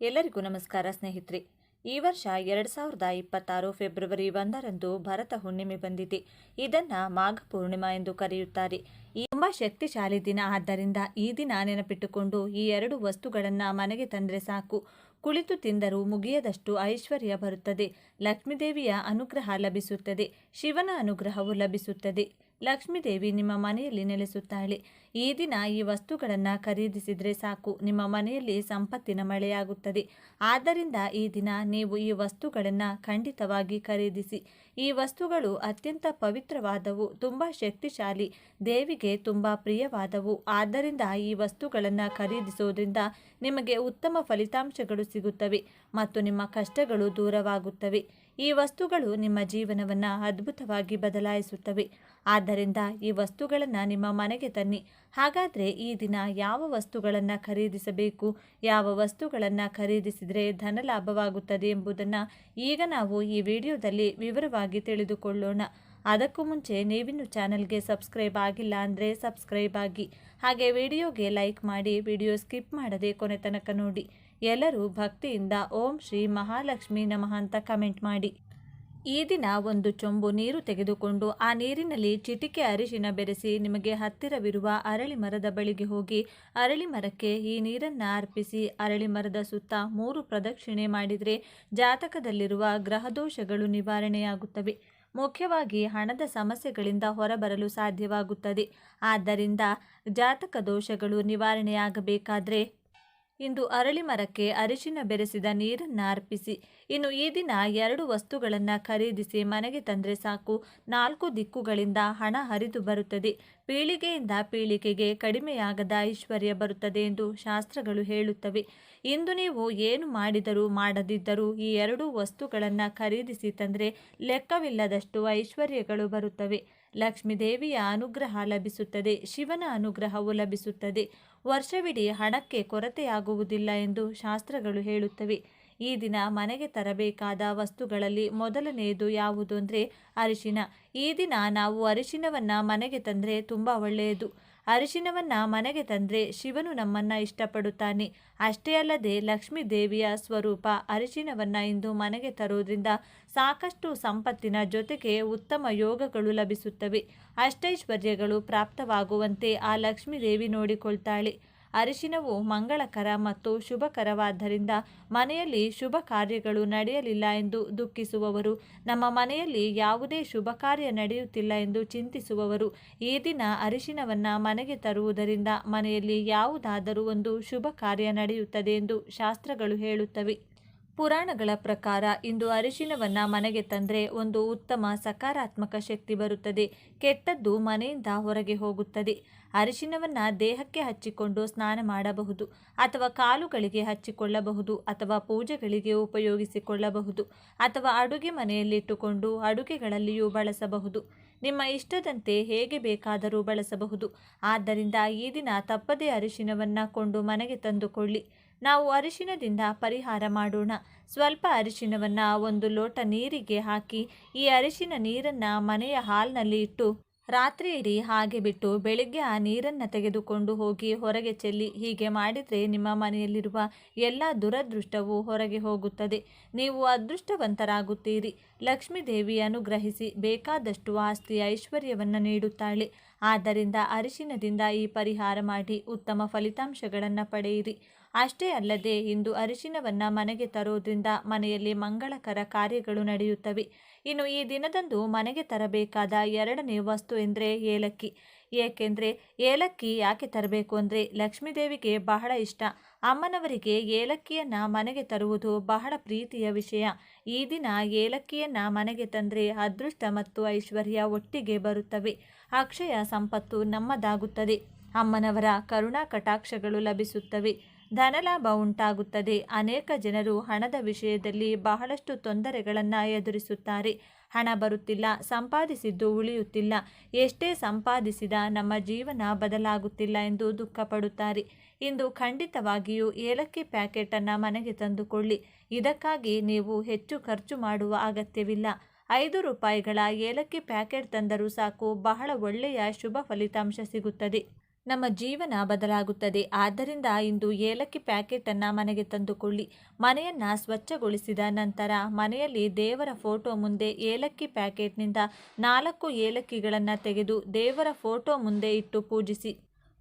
ಎಲ್ಲರಿಗೂ ನಮಸ್ಕಾರ ಸ್ನೇಹಿತರೆ. ಈ ವರ್ಷ ಎರಡು ಸಾವಿರದ ಇಪ್ಪತ್ತಾರು ಫೆಬ್ರವರಿ ಒಂದರಂದು ಭರತ ಹುಣ್ಣಿಮೆ ಬಂದಿದೆ. ಇದನ್ನ ಮಾಘ ಪೂರ್ಣಿಮಾ ಎಂದು ಕರೆಯುತ್ತಾರೆ. ಈ ತುಂಬಾ ಶಕ್ತಿಶಾಲಿ ದಿನ. ಆದ್ದರಿಂದ ಈ ದಿನ ನೆನಪಿಟ್ಟುಕೊಂಡು ಈ ಎರಡು ವಸ್ತುಗಳನ್ನು ಮನೆಗೆ ತಂದರೆ ಸಾಕು. ಕುಳಿತು ತಿಂದರೂ ಮುಗಿಯದಷ್ಟು ಐಶ್ವರ್ಯ ಬರುತ್ತದೆ. ಲಕ್ಷ್ಮೀದೇವಿಯ ಅನುಗ್ರಹ ಲಭಿಸುತ್ತದೆ. ಶಿವನ ಅನುಗ್ರಹವು ಲಭಿಸುತ್ತದೆ. ಲಕ್ಷ್ಮೀದೇವಿ ನಿಮ್ಮ ಮನೆಯಲ್ಲಿ ನೆಲೆಸುತ್ತಾಳೆ. ಈ ದಿನ ಈ ವಸ್ತುಗಳನ್ನು ಖರೀದಿಸಿದರೆ ಸಾಕು. ನಿಮ್ಮ ಮನೆಯಲ್ಲಿ ಸಂಪತ್ತಿನ ಮಳೆಯಾಗುತ್ತದೆ. ಆದ್ದರಿಂದ ಈ ದಿನ ನೀವು ಈ ವಸ್ತುಗಳನ್ನು ಖಂಡಿತವಾಗಿ ಖರೀದಿಸಿ. ಈ ವಸ್ತುಗಳು ಅತ್ಯಂತ ಪವಿತ್ರವಾದವು, ತುಂಬ ಶಕ್ತಿಶಾಲಿ, ದೇವಿಗೆ ತುಂಬ ಪ್ರಿಯವಾದವು. ಆದ್ದರಿಂದ ಈ ವಸ್ತುಗಳನ್ನು ಖರೀದಿಸುವುದರಿಂದ ನಿಮಗೆ ಉತ್ತಮ ಫಲಿತಾಂಶಗಳು ಸಿಗುತ್ತವೆ ಮತ್ತು ನಿಮ್ಮ ಕಷ್ಟಗಳು ದೂರವಾಗುತ್ತವೆ. ಈ ವಸ್ತುಗಳು ನಿಮ್ಮ ಜೀವನವನ್ನು ಅದ್ಭುತವಾಗಿ ಬದಲಾಯಿಸುತ್ತವೆ. ಆದ್ದರಿಂದ ಈ ವಸ್ತುಗಳನ್ನು ನಿಮ್ಮ ಮನೆಗೆ ತನ್ನಿ. ಹಾಗಾದರೆ ಈ ದಿನ ಯಾವ ವಸ್ತುಗಳನ್ನು ಖರೀದಿಸಬೇಕು? ಯಾವ ವಸ್ತುಗಳನ್ನು ಖರೀದಿಸಿದರೆ ಧನ ಲಾಭವಾಗುತ್ತದೆ ಎಂಬುದನ್ನು ಈಗ ನಾವು ಈ ವಿಡಿಯೋದಲ್ಲಿ ವಿವರವಾಗಿ ತಿಳಿದುಕೊಳ್ಳೋಣ. ಅದಕ್ಕೂ ಮುಂಚೆ ನೀವಿನ್ನು ಚಾನಲ್ಗೆ ಸಬ್ಸ್ಕ್ರೈಬ್ ಆಗಿಲ್ಲ ಅಂದರೆ ಸಬ್ಸ್ಕ್ರೈಬ್ ಆಗಿ. ಹಾಗೆ ವಿಡಿಯೋಗೆ ಲೈಕ್ ಮಾಡಿ, ವಿಡಿಯೋ ಸ್ಕಿಪ್ ಮಾಡದೆ ಕೊನೆ ತನಕ ನೋಡಿ. ಎಲ್ಲರೂ ಭಕ್ತಿಯಿಂದ ಓಂ ಶ್ರೀ ಮಹಾಲಕ್ಷ್ಮಿ ನಮಃ ಅಂತ ಕಮೆಂಟ್ ಮಾಡಿ. ಈ ದಿನ ಒಂದು ಚೊಂಬು ನೀರು ತೆಗೆದುಕೊಂಡು ಆ ನೀರಿನಲ್ಲಿ ಚಿಟಿಕೆ ಅರಿಶಿನ ಬೆರೆಸಿ ನಿಮಗೆ ಹತ್ತಿರವಿರುವ ಅರಳಿ ಮರದ ಬಳಿಗೆ ಹೋಗಿ ಅರಳಿ ಮರಕ್ಕೆ ಈ ನೀರನ್ನು ಅರ್ಪಿಸಿ ಅರಳಿ ಮರದ ಸುತ್ತ ಮೂರು ಪ್ರದಕ್ಷಿಣೆ ಮಾಡಿದರೆ ಜಾತಕದಲ್ಲಿರುವ ಗ್ರಹದೋಷಗಳು ನಿವಾರಣೆಯಾಗುತ್ತವೆ. ಮುಖ್ಯವಾಗಿ ಹಣದ ಸಮಸ್ಯೆಗಳಿಂದ ಹೊರಬರಲು ಸಾಧ್ಯವಾಗುತ್ತದೆ. ಆದ್ದರಿಂದ ಜಾತಕ ದೋಷಗಳು ನಿವಾರಣೆಯಾಗಬೇಕಾದ್ರೆ ಇಂದು ಅರಳಿ ಮರಕ್ಕೆ ಅರಿಶಿನ ಬೆರೆಸಿದ ನೀರನ್ನು ಅರ್ಪಿಸಿ. ಇನ್ನು ಈ ದಿನ ಎರಡು ವಸ್ತುಗಳನ್ನು ಖರೀದಿಸಿ ಮನೆಗೆ ತಂದರೆ ಸಾಕು. ನಾಲ್ಕು ದಿಕ್ಕುಗಳಿಂದ ಹಣ ಹರಿದು ಬರುತ್ತದೆ. ಪೀಳಿಗೆಯಿಂದ ಪೀಳಿಗೆಗೆ ಕಡಿಮೆಯಾಗದ ಐಶ್ವರ್ಯ ಬರುತ್ತದೆ ಎಂದು ಶಾಸ್ತ್ರಗಳು ಹೇಳುತ್ತವೆ. ಇಂದು ನೀವು ಏನು ಮಾಡಿದರೂ ಮಾಡದಿದ್ದರೂ ಈ ಎರಡೂ ವಸ್ತುಗಳನ್ನು ಖರೀದಿಸಿ ತಂದರೆ ಲೆಕ್ಕವಿಲ್ಲದಷ್ಟು ಐಶ್ವರ್ಯಗಳು ಬರುತ್ತವೆ. ಲಕ್ಷ್ಮೀದೇವಿಯ ಅನುಗ್ರಹ ಲಭಿಸುತ್ತದೆ, ಶಿವನ ಅನುಗ್ರಹವು ಲಭಿಸುತ್ತದೆ. ವರ್ಷವಿಡೀ ಹಣಕ್ಕೆ ಕೊರತೆಯಾಗುವುದಿಲ್ಲ ಎಂದು ಶಾಸ್ತ್ರಗಳು ಹೇಳುತ್ತವೆ. ಈ ದಿನ ಮನೆಗೆ ತರಬೇಕಾದ ವಸ್ತುಗಳಲ್ಲಿ ಮೊದಲನೆಯದು ಯಾವುದು ಅಂದರೆ ಅರಿಶಿನ. ಈ ದಿನ ನಾವು ಅರಿಶಿನವನ್ನು ಮನೆಗೆ ತಂದರೆ ತುಂಬ ಒಳ್ಳೆಯದು. ಅರಿಶಿನವನ್ನು ಮನೆಗೆ ತಂದರೆ ಶಿವನು ನಮ್ಮನ್ನು ಇಷ್ಟಪಡುತ್ತಾನೆ. ಅಷ್ಟೇ ಅಲ್ಲದೆ ಲಕ್ಷ್ಮೀ ದೇವಿಯ ಸ್ವರೂಪ ಅರಿಶಿನವನ್ನು ಇಂದು ಮನೆಗೆ ತರುವುದರಿಂದ ಸಾಕಷ್ಟು ಸಂಪತ್ತಿನ ಜೊತೆಗೆ ಉತ್ತಮ ಯೋಗಗಳು ಲಭಿಸುತ್ತವೆ. ಅಷ್ಟೈಶ್ವರ್ಯಗಳು ಪ್ರಾಪ್ತವಾಗುವಂತೆ ಆ ಲಕ್ಷ್ಮೀ ದೇವಿ ನೋಡಿಕೊಳ್ತಾಳೆ. ಅರಿಶಿನವು ಮಂಗಳಕರ ಮತ್ತು ಶುಭಕರವಾದ್ದರಿಂದ ಮನೆಯಲ್ಲಿ ಶುಭ ಕಾರ್ಯಗಳು ನಡೆಯಲಿಲ್ಲ ಎಂದು ದುಃಖಿಸುವವರು. ನಮ್ಮ ಮನೆಯಲ್ಲಿ ಯಾವುದೇ ಶುಭ ಕಾರ್ಯ ನಡೆಯುತ್ತಿಲ್ಲ ಎಂದು ಚಿಂತಿಸುವವರು. ಈ ದಿನ ಅರಿಶಿನವನ್ನು ಮನೆಗೆ ತರುವುದರಿಂದ ಮನೆಯಲ್ಲಿ ಯಾವುದಾದರೂ ಒಂದು ಶುಭ ಕಾರ್ಯ ನಡೆಯುತ್ತದೆ ಎಂದು ಶಾಸ್ತ್ರಗಳು ಹೇಳುತ್ತವೆ. ಪುರಾಣಗಳ ಪ್ರಕಾರ ಇಂದು ಅರಿಶಿನವನ್ನು ಮನೆಗೆ ತಂದರೆ ಒಂದು ಉತ್ತಮ ಸಕಾರಾತ್ಮಕ ಶಕ್ತಿ ಬರುತ್ತದೆ. ಕೆಟ್ಟದ್ದು ಮನೆಯಿಂದ ಹೊರಗೆ ಹೋಗುತ್ತದೆ. ಅರಿಶಿನವನ್ನು ದೇಹಕ್ಕೆ ಹಚ್ಚಿಕೊಂಡು ಸ್ನಾನ ಮಾಡಬಹುದು ಅಥವಾ ಕಾಲುಗಳಿಗೆ ಹಚ್ಚಿಕೊಳ್ಳಬಹುದು ಅಥವಾ ಪೂಜೆಗಳಿಗೆ ಉಪಯೋಗಿಸಿಕೊಳ್ಳಬಹುದು ಅಥವಾ ಅಡುಗೆ ಮನೆಯಲ್ಲಿಟ್ಟುಕೊಂಡು ಅಡುಗೆಗಳಲ್ಲಿಯೂ ಬಳಸಬಹುದು. ನಿಮ್ಮ ಇಷ್ಟದಂತೆ ಹೇಗೆ ಬೇಕಾದರೂ ಬಳಸಬಹುದು. ಆದ್ದರಿಂದ ಈ ದಿನ ತಪ್ಪದೇ ಅರಿಶಿನವನ್ನು ಕೊಂಡು ಮನೆಗೆ ತಂದುಕೊಳ್ಳಿ. ನಾವು ಅರಿಶಿನದಿಂದ ಪರಿಹಾರ ಮಾಡೋಣ. ಸ್ವಲ್ಪ ಅರಿಶಿನವನ್ನು ಒಂದು ಲೋಟ ನೀರಿಗೆ ಹಾಕಿ, ಈ ಅರಿಶಿನ ನೀರನ್ನು ಮನೆಯ ಹಾಲ್ನಲ್ಲಿ ಇಟ್ಟು, ರಾತ್ರಿ ಇಡೀ ಹಾಗೆ ಬಿಟ್ಟು ಬೆಳಿಗ್ಗೆ ಆ ನೀರನ್ನು ತೆಗೆದುಕೊಂಡು ಹೋಗಿ ಹೊರಗೆ ಚೆಲ್ಲಿ, ಹೀಗೆ ಮಾಡಿದರೆ ನಿಮ್ಮ ಮನೆಯಲ್ಲಿರುವ ಎಲ್ಲ ದುರದೃಷ್ಟವು ಹೊರಗೆ ಹೋಗುತ್ತದೆ. ನೀವು ಅದೃಷ್ಟವಂತರಾಗುತ್ತೀರಿ. ಲಕ್ಷ್ಮೀ ದೇವಿ ಅನುಗ್ರಹಿಸಿ ಬೇಕಾದಷ್ಟು ಆಸ್ತಿ ಐಶ್ವರ್ಯವನ್ನು ನೀಡುತ್ತಾಳೆ. ಆದ್ದರಿಂದ ಅರಿಶಿನದಿಂದ ಈ ಪರಿಹಾರ ಮಾಡಿ ಉತ್ತಮ ಫಲಿತಾಂಶಗಳನ್ನು ಪಡೆಯಿರಿ. ಅಷ್ಟೇ ಅಲ್ಲದೆ ಇಂದು ಅರಿಶಿನವನ್ನು ಮನೆಗೆ ತರುವುದರಿಂದ ಮನೆಯಲ್ಲಿ ಮಂಗಳಕರ ಕಾರ್ಯಗಳು ನಡೆಯುತ್ತವೆ. ಇನ್ನು ಈ ದಿನದಂದು ಮನೆಗೆ ತರಬೇಕಾದ ಎರಡನೇ ವಸ್ತು ಎಂದರೆ ಏಲಕ್ಕಿ. ಏಕೆಂದರೆ ಏಲಕ್ಕಿ ಯಾಕೆ ತರಬೇಕು ಅಂದರೆ ಲಕ್ಷ್ಮೀದೇವಿಗೆ ಬಹಳ ಇಷ್ಟ. ಅಮ್ಮನವರಿಗೆ ಏಲಕ್ಕಿಯನ್ನು ಮನೆಗೆ ತರುವುದು ಬಹಳ ಪ್ರೀತಿಯ ವಿಷಯ. ಈ ದಿನ ಏಲಕ್ಕಿಯನ್ನು ಮನೆಗೆ ತಂದರೆ ಅದೃಷ್ಟ ಮತ್ತು ಐಶ್ವರ್ಯ ಒಟ್ಟಿಗೆ ಬರುತ್ತವೆ. ಅಕ್ಷಯ ಸಂಪತ್ತು ನಮ್ಮದಾಗುತ್ತದೆ. ಅಮ್ಮನವರ ಕರುಣಾ ಕಟಾಕ್ಷಗಳು ಲಭಿಸುತ್ತವೆ. ಧನಲಾಭ ಉಂಟಾಗುತ್ತದೆ. ಅನೇಕ ಜನರು ಹಣದ ವಿಷಯದಲ್ಲಿ ಬಹಳಷ್ಟು ತೊಂದರೆಗಳನ್ನು ಎದುರಿಸುತ್ತಾರೆ. ಹಣ ಬರುತ್ತಿಲ್ಲ, ಸಂಪಾದಿಸಿದ್ದು ಉಳಿಯುತ್ತಿಲ್ಲ. ಎಷ್ಟೇ ಸಂಪಾದಿಸಿದ ನಮ್ಮ ಜೀವನ ಬದಲಾಗುತ್ತಿಲ್ಲ ಎಂದು ದುಃಖಪಡುತ್ತಾರೆ. ಇಂದು ಖಂಡಿತವಾಗಿಯೂ ಏಲಕ್ಕಿ ಪ್ಯಾಕೆಟನ್ನು ಮನೆಗೆ ತಂದುಕೊಳ್ಳಿ. ಇದಕ್ಕಾಗಿ ನೀವು ಹೆಚ್ಚು ಖರ್ಚು ಮಾಡುವ ಅಗತ್ಯವಿಲ್ಲ. ಐದು ರೂಪಾಯಿಗಳ ಏಲಕ್ಕಿ ಪ್ಯಾಕೆಟ್ ತಂದರೂ ಸಾಕು. ಬಹಳ ಒಳ್ಳೆಯ ಶುಭ ಫಲಿತಾಂಶ ಸಿಗುತ್ತದೆ. ನಮ್ಮ ಜೀವನ ಬದಲಾಗುತ್ತದೆ. ಆದ್ದರಿಂದ ಇಂದು ಏಲಕ್ಕಿ ಪ್ಯಾಕೆಟನ್ನು ಮನೆಗೆ ತಂದುಕೊಳ್ಳಿ. ಮನೆಯನ್ನು ಸ್ವಚ್ಛಗೊಳಿಸಿದ ನಂತರ ಮನೆಯಲ್ಲಿ ದೇವರ ಫೋಟೋ ಮುಂದೆ ಏಲಕ್ಕಿ ಪ್ಯಾಕೆಟ್ನಿಂದ ನಾಲ್ಕು ಏಲಕ್ಕಿಗಳನ್ನು ತೆಗೆದು ದೇವರ ಫೋಟೋ ಮುಂದೆ ಇಟ್ಟು ಪೂಜಿಸಿ.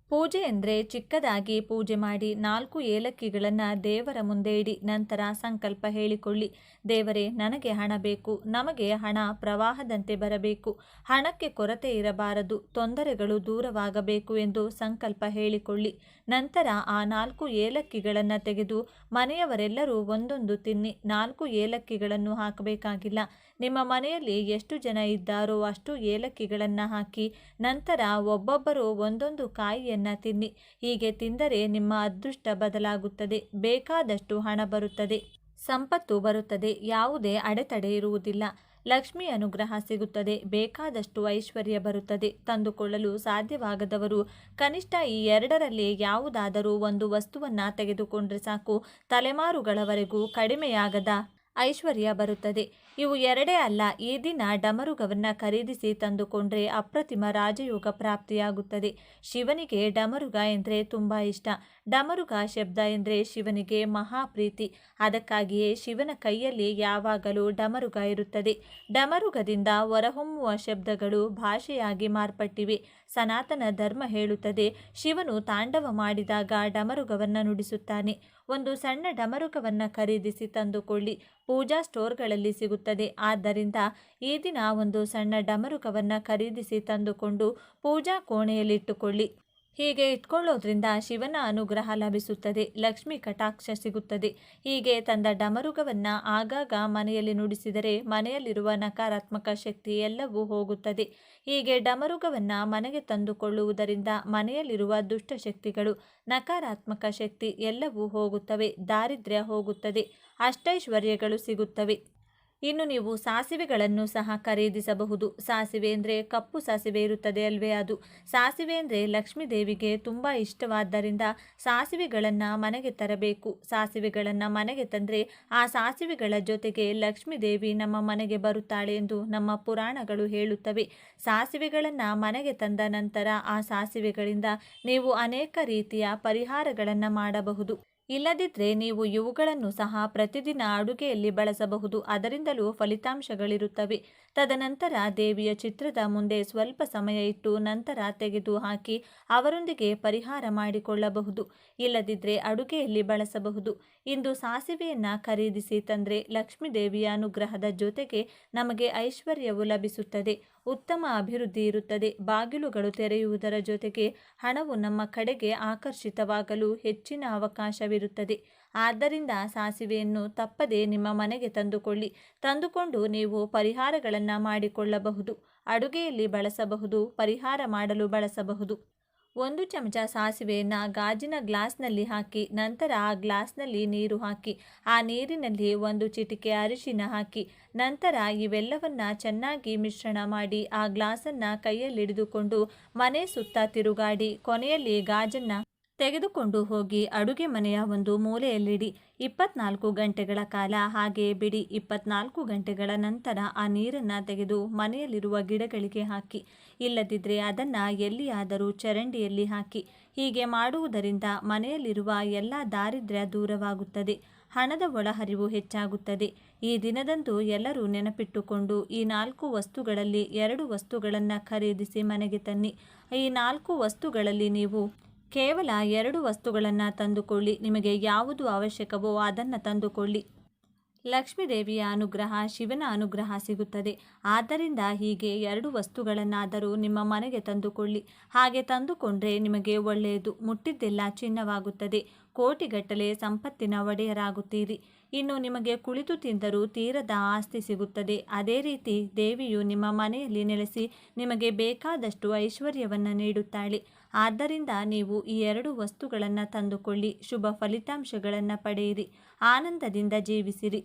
ಪೂಜೆ ಎಂದರೆ ಚಿಕ್ಕದಾಗಿ ಪೂಜೆ ಮಾಡಿ ನಾಲ್ಕು ಏಲಕ್ಕಿಗಳನ್ನು ದೇವರ ಮುಂದೆ ಇಡಿ, ನಂತರ ಸಂಕಲ್ಪ ಹೇಳಿಕೊಳ್ಳಿ. ದೇವರೇ, ನನಗೆ ಹಣ ಬೇಕು, ನಮಗೆ ಹಣ ಪ್ರವಾಹದಂತೆ ಬರಬೇಕು. ಹಣಕ್ಕೆ ಕೊರತೆ ಇರಬಾರದು, ತೊಂದರೆಗಳು ದೂರವಾಗಬೇಕು ಎಂದು ಸಂಕಲ್ಪ ಹೇಳಿಕೊಳ್ಳಿ. ನಂತರ ಆ ನಾಲ್ಕು ಏಲಕ್ಕಿಗಳನ್ನು ತೆಗೆದು ಮನೆಯವರೆಲ್ಲರೂ ಒಂದೊಂದು ತಿನ್ನಿ. ನಾಲ್ಕು ಏಲಕ್ಕಿಗಳನ್ನು ಹಾಕಬೇಕಾಗಿಲ್ಲ. ನಿಮ್ಮ ಮನೆಯಲ್ಲಿ ಎಷ್ಟು ಜನ ಇದ್ದಾರೋ ಅಷ್ಟು ಏಲಕ್ಕಿಗಳನ್ನು ಹಾಕಿ ನಂತರ ಒಬ್ಬೊಬ್ಬರು ಒಂದೊಂದು ಕಾಯಿಯನ್ನು ತಿನ್ನಿ. ಹೀಗೆ ತಿಂದರೆ ನಿಮ್ಮ ಅದೃಷ್ಟ ಬದಲಾಗುತ್ತದೆ. ಬೇಕಾದಷ್ಟು ಹಣ ಬರುತ್ತದೆ. ಸಂಪತ್ತು ಬರುತ್ತದೆ. ಯಾವುದೇ ಅಡೆತಡೆ ಇರುವುದಿಲ್ಲ. ಲಕ್ಷ್ಮಿ ಅನುಗ್ರಹ ಸಿಗುತ್ತದೆ. ಬೇಕಾದಷ್ಟು ಐಶ್ವರ್ಯ ಬರುತ್ತದೆ. ತಂದುಕೊಳ್ಳಲು ಸಾಧ್ಯವಾಗದವರು ಕನಿಷ್ಠ ಈ ಎರಡರಲ್ಲಿ ಯಾವುದಾದರೂ ಒಂದು ವಸ್ತುವನ್ನು ತೆಗೆದುಕೊಂಡ್ರೆ ಸಾಕು. ತಲೆಮಾರುಗಳವರೆಗೂ ಕಡಿಮೆಯಾಗದ ಐಶ್ವರ್ಯ ಬರುತ್ತದೆ. ಇವು ಎರಡೇ ಅಲ್ಲ, ಈ ದಿನ ಡಮರುಗವನ್ನು ಖರೀದಿಸಿ ತಂದುಕೊಂಡ್ರೆ ಅಪ್ರತಿಮ ರಾಜಯೋಗ ಪ್ರಾಪ್ತಿಯಾಗುತ್ತದೆ. ಶಿವನಿಗೆ ಡಮರುಗ ಎಂದರೆ ತುಂಬ ಇಷ್ಟ. ಡಮರುಗ ಶಬ್ದ ಎಂದರೆ ಶಿವನಿಗೆ ಮಹಾಪ್ರೀತಿ. ಅದಕ್ಕಾಗಿಯೇ ಶಿವನ ಕೈಯಲ್ಲಿ ಯಾವಾಗಲೂ ಡಮರುಗ ಇರುತ್ತದೆ. ಡಮರುಗದಿಂದ ಹೊರಹೊಮ್ಮುವ ಶಬ್ದಗಳು ಭಾಷೆಯಾಗಿ ಮಾರ್ಪಟ್ಟಿವೆ. ಸನಾತನ ಧರ್ಮ ಹೇಳುತ್ತದೆ. ಶಿವನು ತಾಂಡವ ಮಾಡಿದಾಗ ಡಮರುಗವನ್ನು ನುಡಿಸುತ್ತಾನೆ. ಒಂದು ಸಣ್ಣ ಡಮರುಗವನ್ನು ಖರೀದಿಸಿ ತಂದುಕೊಳ್ಳಿ. ಪೂಜಾ ಸ್ಟೋರ್ಗಳಲ್ಲಿ ಸಿಗುತ್ತದೆ. ಆದ್ದರಿಂದ ಈ ದಿನ ಒಂದು ಸಣ್ಣ ಡಮರುಕವನ್ನು ಖರೀದಿಸಿ ತಂದುಕೊಂಡು ಪೂಜಾ ಕೋಣೆಯಲ್ಲಿಟ್ಟುಕೊಳ್ಳಿ. ಹೀಗೆ ಇಟ್ಕೊಳ್ಳೋದ್ರಿಂದ ಶಿವನ ಅನುಗ್ರಹ ಲಭಿಸುತ್ತದೆ. ಲಕ್ಷ್ಮಿ ಕಟಾಕ್ಷ ಸಿಗುತ್ತದೆ. ಹೀಗೆ ತಂದ ಡಮರುಗವನ್ನು ಆಗಾಗ ಮನೆಯಲ್ಲಿ ನುಡಿಸಿದರೆ ಮನೆಯಲ್ಲಿರುವ ನಕಾರಾತ್ಮಕ ಶಕ್ತಿ ಎಲ್ಲವೂ ಹೋಗುತ್ತದೆ. ಹೀಗೆ ಡಮರುಗವನ್ನು ಮನೆಗೆ ತಂದುಕೊಳ್ಳುವುದರಿಂದ ಮನೆಯಲ್ಲಿರುವ ದುಷ್ಟಶಕ್ತಿಗಳು ನಕಾರಾತ್ಮಕ ಶಕ್ತಿ ಎಲ್ಲವೂ ಹೋಗುತ್ತವೆ. ದಾರಿದ್ರ್ಯ ಹೋಗುತ್ತದೆ. ಅಷ್ಟೈಶ್ವರ್ಯಗಳು ಸಿಗುತ್ತವೆ. ಇನ್ನು ನೀವು ಸಾಸಿವೆಗಳನ್ನು ಸಹ ಖರೀದಿಸಬಹುದು. ಸಾಸಿವೆ ಅಂದರೆ ಕಪ್ಪು ಸಾಸಿವೆ ಇರುತ್ತದೆ ಅಲ್ವೇ ಅದು. ಸಾಸಿವೆ ಅಂದರೆ ಲಕ್ಷ್ಮೀ ದೇವಿಗೆ ತುಂಬ ಇಷ್ಟವಾದ್ದರಿಂದ ಸಾಸಿವೆಗಳನ್ನು ಮನೆಗೆ ತರಬೇಕು. ಸಾಸಿವೆಗಳನ್ನು ಮನೆಗೆ ತಂದರೆ ಆ ಸಾಸಿವೆಗಳ ಜೊತೆಗೆ ಲಕ್ಷ್ಮೀ ದೇವಿ ನಮ್ಮ ಮನೆಗೆ ಬರುತ್ತಾಳೆ ಎಂದು ನಮ್ಮ ಪುರಾಣಗಳು ಹೇಳುತ್ತವೆ. ಸಾಸಿವೆಗಳನ್ನು ಮನೆಗೆ ತಂದ ನಂತರ ಆ ಸಾಸಿವೆಗಳಿಂದ ನೀವು ಅನೇಕ ರೀತಿಯ ಪರಿಹಾರಗಳನ್ನು ಮಾಡಬಹುದು. ಇಲ್ಲದಿದ್ದರೆ ನೀವು ಇವುಗಳನ್ನು ಸಹ ಪ್ರತಿದಿನ ಅಡುಗೆಯಲ್ಲಿ ಬಳಸಬಹುದು. ಅದರಿಂದಲೂ ಫಲಿತಾಂಶಗಳಿರುತ್ತವೆ. ತದನಂತರ ದೇವಿಯ ಚಿತ್ರದ ಮುಂದೆ ಸ್ವಲ್ಪ ಸಮಯ ಇಟ್ಟು ನಂತರ ತೆಗೆದು ಹಾಕಿ ಅವರೊಂದಿಗೆ ಪರಿಹಾರ ಮಾಡಿಕೊಳ್ಳಬಹುದು. ಇಲ್ಲದಿದ್ದರೆ ಅಡುಗೆಯಲ್ಲಿ ಬಳಸಬಹುದು. ಇಂದು ಸಾಸಿವೆಯನ್ನು ಖರೀದಿಸಿ ತಂದರೆ ಲಕ್ಷ್ಮೀ ದೇವಿಯ ಅನುಗ್ರಹದ ಜೊತೆಗೆ ನಮಗೆ ಐಶ್ವರ್ಯವು ಲಭಿಸುತ್ತದೆ. ಉತ್ತಮ ಅಭಿವೃದ್ಧಿ ಇರುತ್ತದೆ. ಬಾಗಿಲುಗಳು ತೆರೆಯುವುದರ ಜೊತೆಗೆ ಹಣವು ನಮ್ಮ ಕಡೆಗೆ ಆಕರ್ಷಿತವಾಗಲು ಹೆಚ್ಚಿನ ಅವಕಾಶವಿರುತ್ತದೆ ಆದ್ದರಿಂದ ಸಾಸಿವೆಯನ್ನು ತಪ್ಪದೆ ನಿಮ್ಮ ಮನೆಗೆ ತಂದುಕೊಳ್ಳಿ. ತಂದುಕೊಂಡು ನೀವು ಪರಿಹಾರಗಳನ್ನು ಮಾಡಿಕೊಳ್ಳಬಹುದು. ಅಡುಗೆಯಲ್ಲಿ ಬಳಸಬಹುದು, ಪರಿಹಾರ ಮಾಡಲು ಬಳಸಬಹುದು. ಒಂದು ಚಮಚ ಸಾಸಿವೆಯನ್ನು ಗಾಜಿನ ಗ್ಲಾಸ್ನಲ್ಲಿ ಹಾಕಿ, ನಂತರ ಆ ಗ್ಲಾಸ್ನಲ್ಲಿ ನೀರು ಹಾಕಿ, ಆ ನೀರಿನಲ್ಲಿ ಒಂದು ಚಿಟಿಕೆ ಅರಿಶಿನ ಹಾಕಿ, ನಂತರ ಇವೆಲ್ಲವನ್ನ ಚೆನ್ನಾಗಿ ಮಿಶ್ರಣ ಮಾಡಿ ಆ ಗ್ಲಾಸನ್ನು ಕೈಯಲ್ಲಿಡಿದುಕೊಂಡು ಮನೆ ಸುತ್ತ ತಿರುಗಾಡಿ ಕೊನೆಯಲ್ಲಿ ಗಾಜನ್ನು ತೆಗೆದುಕೊಂಡು ಹೋಗಿ ಅಡುಗೆ ಮನೆಯ ಒಂದು ಮೂಲೆಯಲ್ಲಿಡಿ. ಇಪ್ಪತ್ನಾಲ್ಕು ಗಂಟೆಗಳ ಕಾಲ ಹಾಗೆ ಬಿಡಿ. ಇಪ್ಪತ್ನಾಲ್ಕು ಗಂಟೆಗಳ ನಂತರ ಆ ನೀರನ್ನು ತೆಗೆದು ಮನೆಯಲ್ಲಿರುವ ಗಿಡಗಳಿಗೆ ಹಾಕಿ. ಇಲ್ಲದಿದ್ದರೆ ಅದನ್ನು ಎಲ್ಲಿಯಾದರೂ ಚರಂಡಿಯಲ್ಲಿ ಹಾಕಿ. ಹೀಗೆ ಮಾಡುವುದರಿಂದ ಮನೆಯಲ್ಲಿರುವ ಎಲ್ಲ ದಾರಿದ್ರ್ಯ ದೂರವಾಗುತ್ತದೆ. ಹಣದ ಒಳಹರಿವು ಹೆಚ್ಚಾಗುತ್ತದೆ. ಈ ದಿನದಂದು ಎಲ್ಲರೂ ನೆನಪಿಟ್ಟುಕೊಂಡು ಈ ನಾಲ್ಕು ವಸ್ತುಗಳಲ್ಲಿ ಎರಡು ವಸ್ತುಗಳನ್ನು ಖರೀದಿಸಿ ಮನೆಗೆ ತನ್ನಿ. ಈ ನಾಲ್ಕು ವಸ್ತುಗಳಲ್ಲಿ ನೀವು ಕೇವಲ ಎರಡು ವಸ್ತುಗಳನ್ನು ತಂದುಕೊಳ್ಳಿ. ನಿಮಗೆ ಯಾವುದು ಅವಶ್ಯಕವೋ ಅದನ್ನು ತಂದುಕೊಳ್ಳಿ. ಲಕ್ಷ್ಮೀದೇವಿಯ ಅನುಗ್ರಹ ಶಿವನ ಅನುಗ್ರಹ ಸಿಗುತ್ತದೆ. ಆದ್ದರಿಂದ ಹೀಗೆ ಎರಡು ವಸ್ತುಗಳನ್ನಾದರೂ ನಿಮ್ಮ ಮನೆಗೆ ತಂದುಕೊಳ್ಳಿ. ಹಾಗೆ ತಂದುಕೊಂಡ್ರೆ ನಿಮಗೆ ಒಳ್ಳೆಯದು. ಮುಟ್ಟಿದ್ದೆಲ್ಲ ಚಿನ್ನವಾಗುತ್ತದೆ. ಕೋಟಿಗಟ್ಟಲೆ ಸಂಪತ್ತಿನ ಒಡೆಯರಾಗುತ್ತೀರಿ. ಇನ್ನು ನಿಮಗೆ ಕುಳಿತು ತಿಂದರೂ ತೀರದ ಆಸ್ತಿ ಸಿಗುತ್ತದೆ. ಅದೇ ರೀತಿ ದೇವಿಯು ನಿಮ್ಮ ಮನೆಯಲ್ಲಿ ನೆಲೆಸಿ ನಿಮಗೆ ಬೇಕಾದಷ್ಟು ಐಶ್ವರ್ಯವನ್ನು ನೀಡುತ್ತಾಳೆ. ಆದ್ದರಿಂದ ನೀವು ಈ ಎರಡು ವಸ್ತುಗಳನ್ನು ತಂದುಕೊಳ್ಳಿ, ಶುಭ ಫಲಿತಾಂಶಗಳನ್ನು ಪಡೆಯಿರಿ, ಆನಂದದಿಂದ ಜೀವಿಸಿರಿ.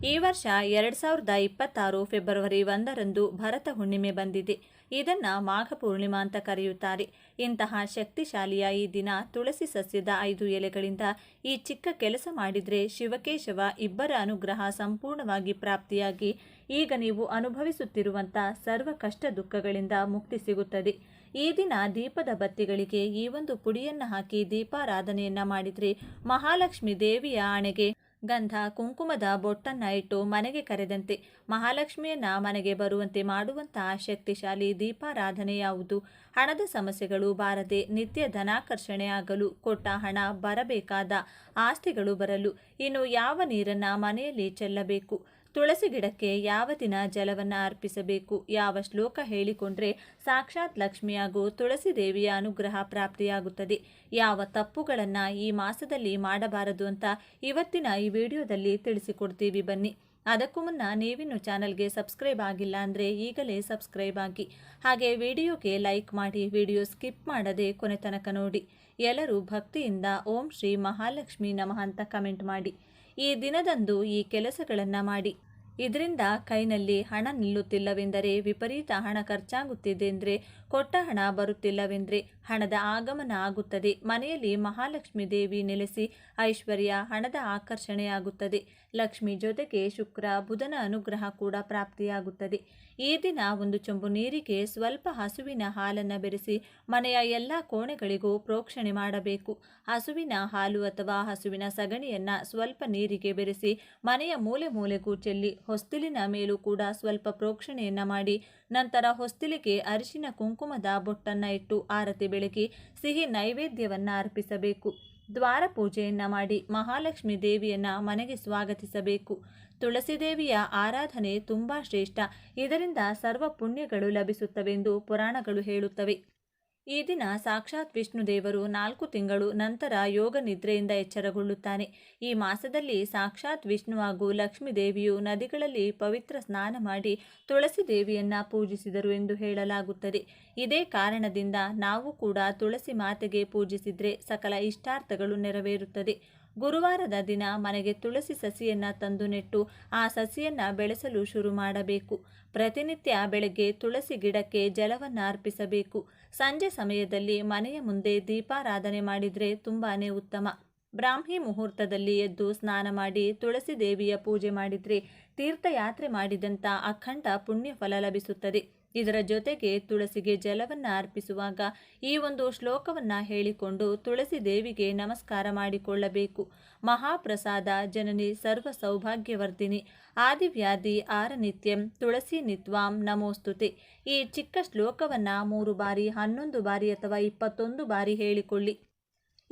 ಈ ವರ್ಷ ಎರಡು ಸಾವಿರದ ಇಪ್ಪತ್ತಾರು ಫೆಬ್ರವರಿ ಒಂದರಂದು ಭರತ ಹುಣ್ಣಿಮೆ ಬಂದಿದೆ. ಇದನ್ನು ಮಾಘ ಪೂರ್ಣಿಮಾ ಅಂತ ಕರೆಯುತ್ತಾರೆ. ಇಂತಹ ಶಕ್ತಿಶಾಲಿಯ ಈ ದಿನ ತುಳಸಿ ಸಸ್ಯದ ಐದು ಎಲೆಗಳಿಂದ ಈ ಚಿಕ್ಕ ಕೆಲಸ ಮಾಡಿದರೆ ಶಿವಕೇಶವ ಇಬ್ಬರ ಅನುಗ್ರಹ ಸಂಪೂರ್ಣವಾಗಿ ಪ್ರಾಪ್ತಿಯಾಗಿ ಈಗ ನೀವು ಅನುಭವಿಸುತ್ತಿರುವಂಥ ಸರ್ವ ಕಷ್ಟ ದುಃಖಗಳಿಂದ ಮುಕ್ತಿ ಸಿಗುತ್ತದೆ. ಈ ದಿನ ದೀಪದ ಬತ್ತಿಗಳಿಗೆ ಈ ಒಂದು ಪುಡಿಯನ್ನು ಹಾಕಿ ದೀಪಾರಾಧನೆಯನ್ನ ಮಾಡಿದರೆ ಮಹಾಲಕ್ಷ್ಮಿ ದೇವಿಯ ಆಣೆಗೆ ಗಂಧ ಕುಂಕುಮದ ಬೊಟ್ಟನ್ನ ಇಟ್ಟು ಮನೆಗೆ ಕರೆದಂತೆ ಮಹಾಲಕ್ಷ್ಮಿಯನ್ನ ಮನೆಗೆ ಬರುವಂತೆ ಮಾಡುವಂತಹ ಶಕ್ತಿಶಾಲಿ ದೀಪಾರಾಧನೆ ಯಾವುದು? ಹಣದ ಸಮಸ್ಯೆಗಳು ಬಾರದೆ ನಿತ್ಯ ಧನಾಕರ್ಷಣೆ ಆಗಲು ಕೊಟ್ಟ ಹಣ ಬರಬೇಕಾದ ಆಸ್ತಿಗಳು ಬರಲು ಇನ್ನು ಯಾವ ನೀರನ್ನು ಮನೆಯಲ್ಲಿ ಚೆಲ್ಲಬೇಕು? ತುಳಸಿ ಗಿಡಕ್ಕೆ ಯಾವ ದಿನ ಜಲವನ್ನು ಅರ್ಪಿಸಬೇಕು? ಯಾವ ಶ್ಲೋಕ ಹೇಳಿಕೊಂಡ್ರೆ ಸಾಕ್ಷಾತ್ ಲಕ್ಷ್ಮಿ ಹಾಗೂ ತುಳಸಿ ದೇವಿಯ ಅನುಗ್ರಹ ಪ್ರಾಪ್ತಿಯಾಗುತ್ತದೆ. ಯಾವ ತಪ್ಪುಗಳನ್ನು ಈ ಮಾಸದಲ್ಲಿ ಮಾಡಬಾರದು ಅಂತ ಇವತ್ತಿನ ಈ ವಿಡಿಯೋದಲ್ಲಿ ತಿಳಿಸಿಕೊಡ್ತೀವಿ ಬನ್ನಿ. ಅದಕ್ಕೂ ಮುನ್ನ ನೀವಿನ್ನು ಚಾನಲ್ಗೆ ಸಬ್ಸ್ಕ್ರೈಬ್ ಆಗಿಲ್ಲ ಅಂದರೆ ಈಗಲೇ ಸಬ್ಸ್ಕ್ರೈಬ್ ಆಗಿ. ಹಾಗೆ ವಿಡಿಯೋಗೆ ಲೈಕ್ ಮಾಡಿ ವಿಡಿಯೋ ಸ್ಕಿಪ್ ಮಾಡದೆ ಕೊನೆ ತನಕ ನೋಡಿ. ಎಲ್ಲರೂ ಭಕ್ತಿಯಿಂದ ಓಂ ಶ್ರೀ ಮಹಾಲಕ್ಷ್ಮಿ ನಮಃ ಅಂತ ಕಮೆಂಟ್ ಮಾಡಿ. ಈ ದಿನದಂದು ಈ ಕೆಲಸಗಳನ್ನು ಮಾಡಿ. ಇದರಿಂದ ಕೈನಲ್ಲಿ ಹಣ ನಿಲ್ಲುತ್ತಿಲ್ಲವೆಂದರೆ ವಿಪರೀತ ಹಣ ಖರ್ಚಾಗುತ್ತಿದೆ ಅಂದರೆ ಕೊಟ್ಟ ಹಣ ಬರುತ್ತಿಲ್ಲವೆಂದರೆ ಹಣದ ಆಗಮನ ಆಗುತ್ತದೆ. ಮನೆಯಲ್ಲಿ ಮಹಾಲಕ್ಷ್ಮಿ ದೇವಿ ನೆಲೆಸಿ ಐಶ್ವರ್ಯ ಹಣದ ಆಕರ್ಷಣೆಯಾಗುತ್ತದೆ. ಲಕ್ಷ್ಮಿ ಜೊತೆಗೆ ಶುಕ್ರ, ಬುಧನ ಅನುಗ್ರಹ ಕೂಡ ಪ್ರಾಪ್ತಿಯಾಗುತ್ತದೆ. ಈ ದಿನ ಒಂದು ಚೊಂಬು ನೀರಿಗೆ ಸ್ವಲ್ಪ ಹಸುವಿನ ಹಾಲನ್ನು ಬೆರೆಸಿ ಮನೆಯ ಎಲ್ಲ ಕೋಣೆಗಳಿಗೂ ಪ್ರೋಕ್ಷಣೆ ಮಾಡಬೇಕು. ಹಸುವಿನ ಹಾಲು ಅಥವಾ ಹಸುವಿನ ಸಗಣಿಯನ್ನು ಸ್ವಲ್ಪ ನೀರಿಗೆ ಬೆರೆಸಿ ಮನೆಯ ಮೂಲೆ ಮೂಲೆಗೂ ಚೆಲ್ಲಿ ಹೊಸ್ತಿಲಿನ ಮೇಲೂ ಕೂಡ ಸ್ವಲ್ಪ ಪ್ರೋಕ್ಷಣೆಯನ್ನು ಮಾಡಿ, ನಂತರ ಹೊಸ್ತಿಲಿಗೆ ಅರಿಶಿನ ಕುಂಕುಮದ ಬೊಟ್ಟನ್ನು ಇಟ್ಟು ಆರತಿ ಬೆಳಗಿ ಸಿಹಿ ನೈವೇದ್ಯವನ್ನು ಅರ್ಪಿಸಬೇಕು. ದ್ವಾರ ಪೂಜೆಯನ್ನ ಮಾಡಿ ಮಹಾಲಕ್ಷ್ಮಿ ದೇವಿಯನ್ನ ಮನೆಗೆ ಸ್ವಾಗತಿಸಬೇಕು. ತುಳಸಿ ದೇವಿಯ ಆರಾಧನೆ ತುಂಬಾ ಶ್ರೇಷ್ಠ. ಇದರಿಂದ ಸರ್ವ ಪುಣ್ಯಗಳು ಲಭಿಸುತ್ತವೆಂದು ಪುರಾಣಗಳು ಹೇಳುತ್ತವೆ. ಈ ದಿನ ಸಾಕ್ಷಾತ್ ವಿಷ್ಣು ದೇವರು ನಾಲ್ಕು ತಿಂಗಳು ನಂತರ ಯೋಗ ನಿದ್ರೆಯಿಂದ ಎಚ್ಚರಗೊಳ್ಳುತ್ತಾನೆ. ಈ ಮಾಸದಲ್ಲಿ ಸಾಕ್ಷಾತ್ ವಿಷ್ಣು ಹಾಗೂ ಲಕ್ಷ್ಮೀ ದೇವಿಯು ನದಿಗಳಲ್ಲಿ ಪವಿತ್ರ ಸ್ನಾನ ಮಾಡಿ ತುಳಸಿ ದೇವಿಯನ್ನ ಪೂಜಿಸಿದರು ಎಂದು ಹೇಳಲಾಗುತ್ತದೆ. ಇದೇ ಕಾರಣದಿಂದ ನಾವು ಕೂಡ ತುಳಸಿ ಮಾತೆಗೆ ಪೂಜಿಸಿದ್ರೆ ಸಕಲ ಇಷ್ಟಾರ್ಥಗಳು ನೆರವೇರುತ್ತದೆ. ಗುರುವಾರದ ದಿನ ಮನೆಗೆ ತುಳಸಿ ಸಸಿಯನ್ನ ತಂದು ನೆಟ್ಟು ಆ ಸಸಿಯನ್ನ ಬೆಳೆಸಲು ಶುರು ಮಾಡಬೇಕು. ಪ್ರತಿನಿತ್ಯ ಬೆಳಗ್ಗೆ ತುಳಸಿ ಗಿಡಕ್ಕೆ ಜಲವನ್ನು ಅರ್ಪಿಸಬೇಕು. ಸಂಜೆ ಸಮಯದಲ್ಲಿ ಮನೆಯ ಮುಂದೆ ದೀಪಾರಾಧನೆ ಮಾಡಿದರೆ ತುಂಬಾ ಉತ್ತಮ. ಬ್ರಾಹ್ಮಿ ಮುಹೂರ್ತದಲ್ಲಿ ಎದ್ದು ಸ್ನಾನ ಮಾಡಿ ತುಳಸಿ ದೇವಿಯ ಪೂಜೆ ಮಾಡಿದರೆ ತೀರ್ಥಯಾತ್ರೆ ಮಾಡಿದಂಥ ಅಖಂಡ ಪುಣ್ಯ ಫಲ ಲಭಿಸುತ್ತದೆ. ಇದರ ಜೊತೆಗೆ ತುಳಸಿಗೆ ಜಲವನ್ನು ಅರ್ಪಿಸುವಾಗ ಈ ಒಂದು ಶ್ಲೋಕವನ್ನು ಹೇಳಿಕೊಂಡು ತುಳಸಿ ದೇವಿಗೆ ನಮಸ್ಕಾರ ಮಾಡಿಕೊಳ್ಳಬೇಕು. ಮಹಾಪ್ರಸಾದ, ಜನನಿ ಸರ್ವ ಸೌಭಾಗ್ಯವರ್ಧಿನಿ. ಆದಿವ್ಯಾಧಿ ಆರನಿತ್ಯಂ ತುಳಸಿ ನಿತ್ವಾಂ ನಮೋಸ್ತುತೆ. ಈ ಚಿಕ್ಕ ಶ್ಲೋಕವನ್ನು ಮೂರು ಬಾರಿ, ಹನ್ನೊಂದು ಬಾರಿ ಅಥವಾ ಇಪ್ಪತ್ತೊಂದು ಬಾರಿ ಹೇಳಿಕೊಳ್ಳಿ.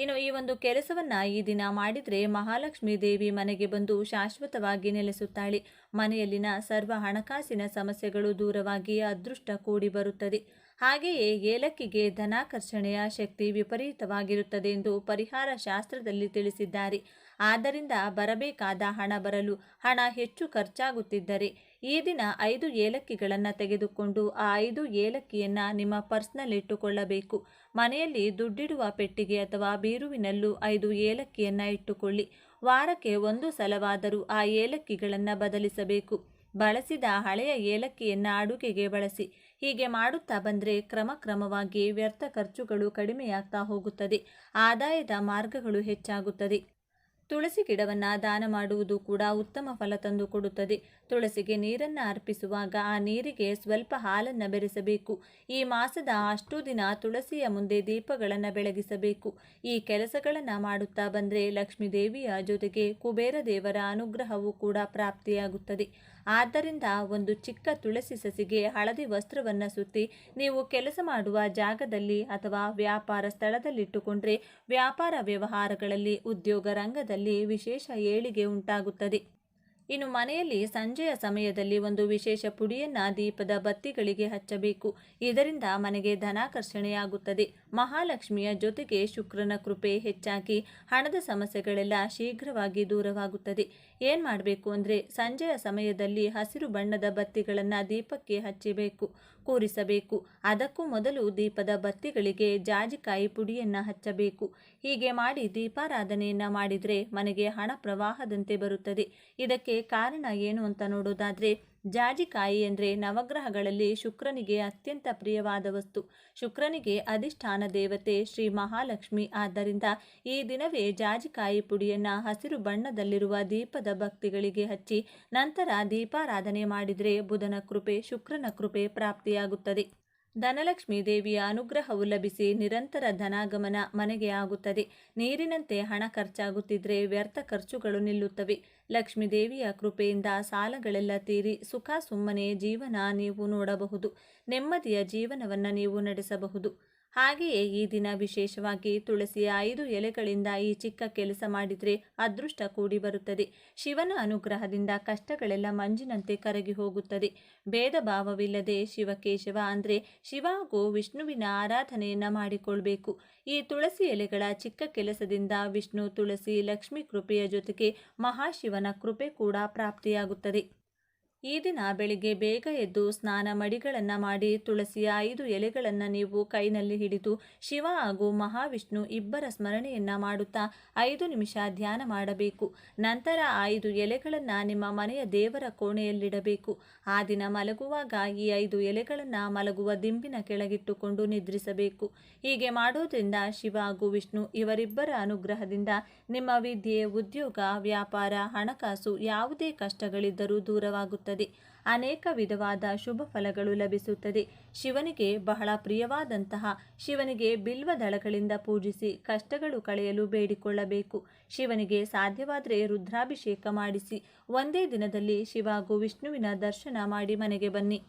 ಇನ್ನು ಈ ಒಂದು ಕೆಲಸವನ್ನು ಈ ದಿನ ಮಾಡಿದರೆ ಮಹಾಲಕ್ಷ್ಮೀ ದೇವಿ ಮನೆಗೆ ಬಂದು ಶಾಶ್ವತವಾಗಿ ನೆಲೆಸುತ್ತಾಳೆ. ಮನೆಯಲ್ಲಿನ ಸರ್ವ ಹಣಕಾಸಿನ ಸಮಸ್ಯೆಗಳು ದೂರವಾಗಿ ಅದೃಷ್ಟ ಕೂಡಿ ಬರುತ್ತದೆ. ಹಾಗೆಯೇ ಏಲಕ್ಕಿಗೆ ಧನಾಕರ್ಷಣೆಯ ಶಕ್ತಿ ವಿಪರೀತವಾಗಿರುತ್ತದೆ ಎಂದು ಪರಿಹಾರ ಶಾಸ್ತ್ರದಲ್ಲಿ ತಿಳಿಸಿದ್ದಾರೆ. ಆದ್ದರಿಂದ ಬರಬೇಕಾದ ಹಣ ಬರಲು ಹಣ ಹೆಚ್ಚು ಖರ್ಚಾಗುತ್ತಿದ್ದರೆ ಈ ದಿನ ಐದು ಏಲಕ್ಕಿಗಳನ್ನು ತೆಗೆದುಕೊಂಡು ಆ ಐದು ಏಲಕ್ಕಿಯನ್ನು ನಿಮ್ಮ ಪರ್ಸ್ನಲ್ಲಿ ಇಟ್ಟುಕೊಳ್ಳಬೇಕು ಮನೆಯಲ್ಲಿ ದುಡ್ಡಿಡುವ ಪೆಟ್ಟಿಗೆ ಅಥವಾ ಬೀರುವಿನಲ್ಲೂ ಐದು ಏಲಕ್ಕಿಯನ್ನು ಇಟ್ಟುಕೊಳ್ಳಿ. ವಾರಕ್ಕೆ ಒಂದು ಸಲವಾದರೂ ಆ ಏಲಕ್ಕಿಗಳನ್ನು ಬದಲಿಸಬೇಕು. ಬಳಸಿದ ಹಳೆಯ ಏಲಕ್ಕಿಯನ್ನು ಅಡುಗೆಗೆ ಬಳಸಿ. ಹೀಗೆ ಮಾಡುತ್ತಾ ಬಂದರೆ ಕ್ರಮಕ್ರಮವಾಗಿ ವ್ಯರ್ಥ ಖರ್ಚುಗಳು ಕಡಿಮೆಯಾಗ್ತಾ ಹೋಗುತ್ತದೆ. ಆದಾಯದ ಮಾರ್ಗಗಳು ಹೆಚ್ಚಾಗುತ್ತದೆ. ತುಳಸಿ ಗಿಡವನ್ನು ದಾನ ಮಾಡುವುದು ಕೂಡ ಉತ್ತಮ ಫಲ ತಂದು ಕೊಡುತ್ತದೆ. ತುಳಸಿಗೆ ನೀರನ್ನು ಅರ್ಪಿಸುವಾಗ ಆ ನೀರಿಗೆ ಸ್ವಲ್ಪ ಹಾಲನ್ನು ಬೆರೆಸಬೇಕು. ಈ ಮಾಸದ ಅಷ್ಟು ದಿನ ತುಳಸಿಯ ಮುಂದೆ ದೀಪಗಳನ್ನು ಬೆಳಗಿಸಬೇಕು. ಈ ಕೆಲಸಗಳನ್ನು ಮಾಡುತ್ತಾ ಬಂದರೆ ಲಕ್ಷ್ಮೀದೇವಿಯ ಜೊತೆಗೆ ಕುಬೇರ ದೇವರ ಅನುಗ್ರಹವೂ ಕೂಡ ಪ್ರಾಪ್ತಿಯಾಗುತ್ತದೆ. ಆದ್ದರಿಂದ ಒಂದು ಚಿಕ್ಕ ತುಳಸಿ ಸಸಿಗೆ ಹಳದಿ ವಸ್ತ್ರವನ್ನು ಸುತ್ತಿ ನೀವು ಕೆಲಸ ಮಾಡುವ ಜಾಗದಲ್ಲಿ ಅಥವಾ ವ್ಯಾಪಾರ ಸ್ಥಳದಲ್ಲಿಟ್ಟುಕೊಂಡ್ರೆ ವ್ಯಾಪಾರ ವ್ಯವಹಾರಗಳಲ್ಲಿ ಉದ್ಯೋಗ ರಂಗದಲ್ಲಿ ವಿಶೇಷ ಏಳಿಗೆ ಉಂಟಾಗುತ್ತದೆ. ಇನ್ನು ಮನೆಯಲ್ಲಿ ಸಂಜೆಯ ಸಮಯದಲ್ಲಿ ಒಂದು ವಿಶೇಷ ಪುಡಿಯನ್ನ ದೀಪದ ಬತ್ತಿಗಳಿಗೆ ಹಚ್ಚಬೇಕು. ಇದರಿಂದ ಮನೆಗೆ ಧನಾಕರ್ಷಣೆಯಾಗುತ್ತದೆ. ಮಹಾಲಕ್ಷ್ಮಿಯ ಜೊತೆಗೆ ಶುಕ್ರನ ಕೃಪೆ ಹೆಚ್ಚಾಗಿ ಹಣದ ಸಮಸ್ಯೆಗಳೆಲ್ಲ ಶೀಘ್ರವಾಗಿ ದೂರವಾಗುತ್ತದೆ. ಏನು ಮಾಡಬೇಕು ಅಂದರೆ ಸಂಜೆಯ ಸಮಯದಲ್ಲಿ ಹಸಿರು ಬಣ್ಣದ ಬತ್ತಿಗಳನ್ನು ದೀಪಕ್ಕೆ ಹಚ್ಚಬೇಕು, ಕೂರಿಸಬೇಕು. ಅದಕ್ಕೂ ಮೊದಲು ದೀಪದ ಬತ್ತಿಗಳಿಗೆ ಜಾಜಿಕಾಯಿ ಪುಡಿಯನ್ನು ಹಚ್ಚಬೇಕು. ಹೀಗೆ ಮಾಡಿ ದೀಪಾರಾಧನೆಯನ್ನು ಮಾಡಿದರೆ ಮನೆಗೆ ಹಣ ಪ್ರವಾಹದಂತೆ ಬರುತ್ತದೆ. ಇದಕ್ಕೆ ಕಾರಣ ಏನು ಅಂತ ನೋಡೋದಾದರೆ ಜಾಜಿಕಾಯಿ ಎಂದರೆ ನವಗ್ರಹಗಳಲ್ಲಿ ಶುಕ್ರನಿಗೆ ಅತ್ಯಂತ ಪ್ರಿಯವಾದ ವಸ್ತು. ಶುಕ್ರನಿಗೆ ಅಧಿಷ್ಠಾನ ದೇವತೆ ಶ್ರೀ ಮಹಾಲಕ್ಷ್ಮಿ. ಆದ್ದರಿಂದ ಈ ದಿನವೇ ಜಾಜಿಕಾಯಿ ಪುಡಿಯನ್ನು ಹಸಿರು ಬಣ್ಣದಲ್ಲಿರುವ ದೀಪದ ಭಕ್ತಿಗಳಿಗೆ ಹಚ್ಚಿ, ನಂತರ ದೀಪಾರಾಧನೆ ಮಾಡಿದರೆ ಬುಧನ ಕೃಪೆ, ಶುಕ್ರನ ಕೃಪೆ ಪ್ರಾಪ್ತಿಯಾಗುತ್ತದೆ. ಧನಲಕ್ಷ್ಮೀ ದೇವಿಯ ಅನುಗ್ರಹವು ಲಭಿಸಿ ನಿರಂತರ ಧನಾಗಮನ ಮನೆಗೆ ಆಗುತ್ತದೆ. ನೀರಿನಂತೆ ಹಣ ಖರ್ಚಾಗುತ್ತಿದ್ರೆ ವ್ಯರ್ಥ ಖರ್ಚುಗಳು ನಿಲ್ಲುತ್ತವೆ. ಲಕ್ಷ್ಮೀ ದೇವಿಯ ಕೃಪೆಯಿಂದ ಸಾಲಗಳೆಲ್ಲ ತೀರಿ ಸುಖ ಸುಮ್ಮನೆ ಜೀವನ ನೀವು ನೋಡಬಹುದು. ನೆಮ್ಮದಿಯ ಜೀವನವನ್ನು ನೀವು ನಡೆಸಬಹುದು. ಹಾಗೆಯೇ ಈ ದಿನ ವಿಶೇಷವಾಗಿ ತುಳಸಿಯ ಐದು ಎಲೆಗಳಿಂದ ಈ ಚಿಕ್ಕ ಕೆಲಸ ಮಾಡಿದರೆ ಅದೃಷ್ಟ ಕೂಡಿ ಬರುತ್ತದೆ. ಶಿವನ ಅನುಗ್ರಹದಿಂದ ಕಷ್ಟಗಳೆಲ್ಲ ಮಂಜಿನಂತೆ ಕರಗಿ ಹೋಗುತ್ತದೆ. ಭೇದ ಭಾವವಿಲ್ಲದೆ ಶಿವಕೇಶವ ಅಂದರೆ ಶಿವ ಹಾಗೂ ವಿಷ್ಣುವಿನ ಆರಾಧನೆಯನ್ನು ಮಾಡಿಕೊಳ್ಬೇಕು. ಈ ತುಳಸಿ ಎಲೆಗಳ ಚಿಕ್ಕ ಕೆಲಸದಿಂದ ವಿಷ್ಣು, ತುಳಸಿ, ಲಕ್ಷ್ಮಿ ಕೃಪೆಯ ಜೊತೆಗೆ ಮಹಾಶಿವನ ಕೃಪೆ ಕೂಡ ಪ್ರಾಪ್ತಿಯಾಗುತ್ತದೆ. ಈ ದಿನ ಬೆಳಿಗ್ಗೆ ಬೇಗ ಎದ್ದು ಸ್ನಾನ ಮಡಿಗಳನ್ನು ಮಾಡಿ ತುಳಸಿಯ ಐದು ಎಲೆಗಳನ್ನು ನೀವು ಕೈನಲ್ಲಿ ಹಿಡಿದು ಶಿವ ಹಾಗೂ ಮಹಾವಿಷ್ಣು ಇಬ್ಬರ ಸ್ಮರಣೆಯನ್ನು ಮಾಡುತ್ತಾ ಐದು ನಿಮಿಷ ಧ್ಯಾನ ಮಾಡಬೇಕು. ನಂತರ ಐದು ಎಲೆಗಳನ್ನು ನಿಮ್ಮ ಮನೆಯ ದೇವರ ಕೋಣೆಯಲ್ಲಿಡಬೇಕು. ಆ ದಿನ ಮಲಗುವಾಗ ಈ ಐದು ಎಲೆಗಳನ್ನು ಮಲಗುವ ದಿಂಬಿನ ಕೆಳಗಿಟ್ಟುಕೊಂಡು ನಿದ್ರಿಸಬೇಕು. ಹೀಗೆ ಮಾಡೋದ್ರಿಂದ ಶಿವ ಹಾಗೂ ವಿಷ್ಣು ಇವರಿಬ್ಬರ ಅನುಗ್ರಹದಿಂದ ನಿಮ್ಮ ವಿದ್ಯೆ, ಉದ್ಯೋಗ, ವ್ಯಾಪಾರ, ಹಣಕಾಸು ಯಾವುದೇ ಕಷ್ಟಗಳಿದ್ದರೂ ದೂರವಾಗುತ್ತದೆ ಅನೇಕ ವಿಧವಾದ ಶುಭ ಫಲಗಳು ಲಭಿಸುತ್ತದೆ. ಶಿವನಿಗೆ ಬಹಳ ಪ್ರಿಯವಾದಂತಹ ಶಿವನಿಗೆ ಬಿಲ್ವ ದಳಗಳಿಂದ ಪೂಜಿಸಿ ಕಷ್ಟಗಳು ಕಳೆಯಲು ಬೇಡಿಕೊಳ್ಳಬೇಕು. ಶಿವನಿಗೆ ಸಾಧ್ಯವಾದರೆ ರುದ್ರಾಭಿಷೇಕ ಮಾಡಿಸಿ. ಒಂದೇ ದಿನದಲ್ಲಿ ಶಿವ ಹಾಗೂ ವಿಷ್ಣುವಿನ ದರ್ಶನ ಮಾಡಿ ಮನೆಗೆ ಬನ್ನಿ.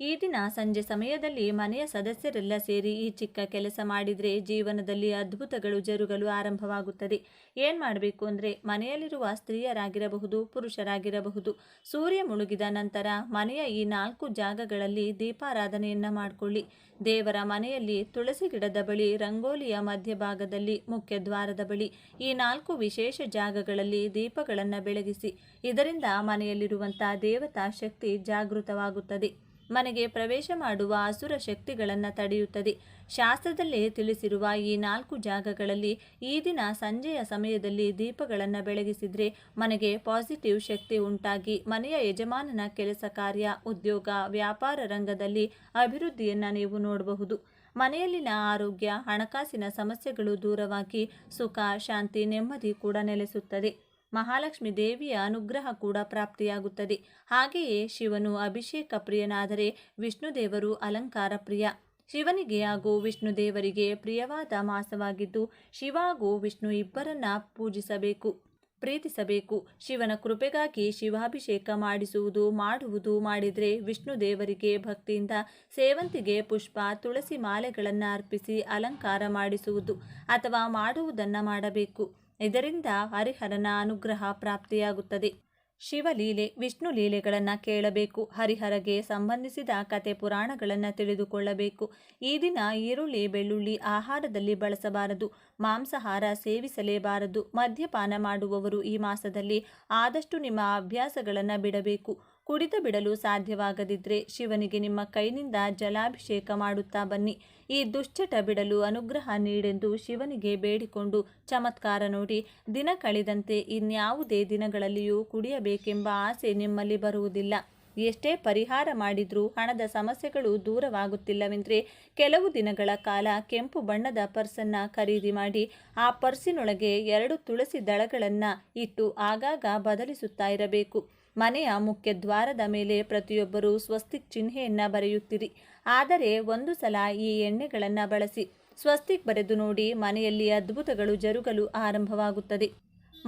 ಈ ದಿನ ಸಂಜೆ ಸಮಯದಲ್ಲಿ ಮನೆಯ ಸದಸ್ಯರೆಲ್ಲ ಸೇರಿ ಈ ಚಿಕ್ಕ ಕೆಲಸ ಮಾಡಿದರೆ ಜೀವನದಲ್ಲಿ ಅದ್ಭುತಗಳು ಜರುಗಲು ಆರಂಭವಾಗುತ್ತದೆ. ಏನು ಮಾಡಬೇಕು ಅಂದರೆ ಮನೆಯಲ್ಲಿರುವ ಸ್ತ್ರೀಯರಾಗಿರಬಹುದು, ಪುರುಷರಾಗಿರಬಹುದು. ಸೂರ್ಯ ಮುಳುಗಿದ ನಂತರ ಮನೆಯ ಈ ನಾಲ್ಕು ಜಾಗಗಳಲ್ಲಿ ದೀಪಾರಾಧನೆಯನ್ನು ಮಾಡಿಕೊಳ್ಳಿ. ದೇವರ ಮನೆಯಲ್ಲಿ ತುಳಸಿ ಗಿಡದ ಬಳಿ, ರಂಗೋಲಿಯ ಮಧ್ಯಭಾಗದಲ್ಲಿ ಮುಖ್ಯ ದ್ವಾರದ ಬಳಿ ಈ ನಾಲ್ಕು ವಿಶೇಷ ಜಾಗಗಳಲ್ಲಿ ದೀಪಗಳನ್ನು ಬೆಳಗಿಸಿ. ಇದರಿಂದ ಮನೆಯಲ್ಲಿರುವಂಥ ದೇವತಾ ಶಕ್ತಿ ಜಾಗೃತವಾಗುತ್ತದೆ. ಮನೆಗೆ ಪ್ರವೇಶ ಮಾಡುವ ಅಸುರ ಶಕ್ತಿಗಳನ್ನು ತಡೆಯುತ್ತದೆ. ಶಾಸ್ತ್ರದಲ್ಲಿ ತಿಳಿಸಿರುವ ಈ ನಾಲ್ಕು ಜಾಗಗಳಲ್ಲಿ ಈ ದಿನ ಸಂಜೆಯ ಸಮಯದಲ್ಲಿ ದೀಪಗಳನ್ನು ಬೆಳಗಿಸಿದರೆ ಮನೆಗೆ ಪಾಸಿಟಿವ್ ಶಕ್ತಿ ಉಂಟಾಗಿ ಮನೆಯ ಯಜಮಾನನ ಕೆಲಸ ಕಾರ್ಯ, ಉದ್ಯೋಗ, ವ್ಯಾಪಾರ ರಂಗದಲ್ಲಿ ಅಭಿವೃದ್ಧಿಯನ್ನು ನೀವು ನೋಡಬಹುದು. ಮನೆಯಲ್ಲಿನ ಆರೋಗ್ಯ, ಹಣಕಾಸಿನ ಸಮಸ್ಯೆಗಳು ದೂರವಾಗಿ ಸುಖ, ಶಾಂತಿ, ನೆಮ್ಮದಿ ಕೂಡ ನೆಲೆಸುತ್ತದೆ. ಮಹಾಲಕ್ಷ್ಮಿ ದೇವಿಯ ಅನುಗ್ರಹ ಕೂಡ ಪ್ರಾಪ್ತಿಯಾಗುತ್ತದೆ. ಹಾಗೆಯೇ ಶಿವನು ಅಭಿಷೇಕ ಪ್ರಿಯನಾದರೆ ವಿಷ್ಣುದೇವರು ಅಲಂಕಾರ ಪ್ರಿಯ. ಶಿವನಿಗೆ ಹಾಗೂ ವಿಷ್ಣು ದೇವರಿಗೆ ಪ್ರಿಯವಾದ ಮಾಸವಾಗಿದ್ದು ಶಿವ ಹಾಗೂ ವಿಷ್ಣು ಇಬ್ಬರನ್ನ ಪೂಜಿಸಬೇಕು, ಪ್ರೀತಿಸಬೇಕು. ಶಿವನ ಕೃಪೆಗಾಗಿ ಶಿವಾಭಿಷೇಕ ಮಾಡಿಸುವುದು, ಮಾಡುವುದು ಮಾಡಿದರೆ ವಿಷ್ಣು ದೇವರಿಗೆ ಭಕ್ತಿಯಿಂದ ಸೇವಂತಿಗೆ ಪುಷ್ಪ, ತುಳಸಿ ಮಾಲೆಗಳನ್ನು ಅರ್ಪಿಸಿ ಅಲಂಕಾರ ಮಾಡಿಸುವುದು ಅಥವಾ ಮಾಡುವುದನ್ನು ಮಾಡಬೇಕು. ಇದರಿಂದ ಹರಿಹರನ ಅನುಗ್ರಹ ಪ್ರಾಪ್ತಿಯಾಗುತ್ತದೆ. ಶಿವಲೀಲೆ, ವಿಷ್ಣು ಲೀಲೆಗಳನ್ನು ಕೇಳಬೇಕು. ಹರಿಹರಗೆ ಸಂಬಂಧಿಸಿದ ಕತೆ ಪುರಾಣಗಳನ್ನು ತಿಳಿದುಕೊಳ್ಳಬೇಕು. ಈ ದಿನ ಈರುಳ್ಳಿ, ಬೆಳ್ಳುಳ್ಳಿ ಆಹಾರದಲ್ಲಿ ಬಳಸಬಾರದು. ಮಾಂಸಾಹಾರ ಸೇವಿಸಲೇಬಾರದು. ಮದ್ಯಪಾನ ಮಾಡುವವರು ಈ ಮಾಸದಲ್ಲಿ ಆದಷ್ಟು ನಿಮ್ಮ ಅಭ್ಯಾಸಗಳನ್ನು ಬಿಡಬೇಕು. ಕುಡಿತ ಬಿಡಲು ಸಾಧ್ಯವಾಗದಿದ್ದರೆ ಶಿವನಿಗೆ ನಿಮ್ಮ ಕೈನಿಂದ ಜಲಾಭಿಷೇಕ ಮಾಡುತ್ತಾ ಬನ್ನಿ. ಈ ದುಶ್ಚಟ ಬಿಡಲು ಅನುಗ್ರಹ ನೀಡೆಂದು ಶಿವನಿಗೆ ಬೇಡಿಕೊಂಡು ಚಮತ್ಕಾರ ನೋಡಿ, ದಿನ ಕಳೆದಂತೆ ಇನ್ಯಾವುದೇ ದಿನಗಳಲ್ಲಿಯೂ ಕುಡಿಯಬೇಕೆಂಬ ಆಸೆ ನಿಮ್ಮಲ್ಲಿ ಬರುವುದಿಲ್ಲ. ಎಷ್ಟೇ ಪರಿಹಾರ ಮಾಡಿದರೂ ಹಣದ ಸಮಸ್ಯೆಗಳು ದೂರವಾಗುತ್ತಿಲ್ಲವೆಂದರೆ ಕೆಲವು ದಿನಗಳ ಕಾಲ ಕೆಂಪು ಬಣ್ಣದ ಪರ್ಸನ್ನು ಖರೀದಿ ಮಾಡಿ, ಆ ಪರ್ಸಿನೊಳಗೆ ಎರಡು ತುಳಸಿ ದಳಗಳನ್ನು ಇಟ್ಟು ಆಗಾಗ ಬದಲಿಸುತ್ತಾ ಇರಬೇಕು. ಮನೆಯ ಮುಖ್ಯ ದ್ವಾರದ ಮೇಲೆ ಪ್ರತಿಯೊಬ್ಬರೂ ಸ್ವಸ್ತಿಕ್ ಚಿಹ್ನೆಯನ್ನು ಬರೆಯುತ್ತಿರಿ. ಆದರೆ ಒಂದು ಸಲ ಈ ಎಣ್ಣೆಗಳನ್ನು ಬಳಸಿ ಸ್ವಸ್ತಿಕ್ ಬರೆದು ನೋಡಿ ಮನೆಯಲ್ಲಿ ಅದ್ಭುತಗಳು ಜರುಗಲು ಆರಂಭವಾಗುತ್ತದೆ.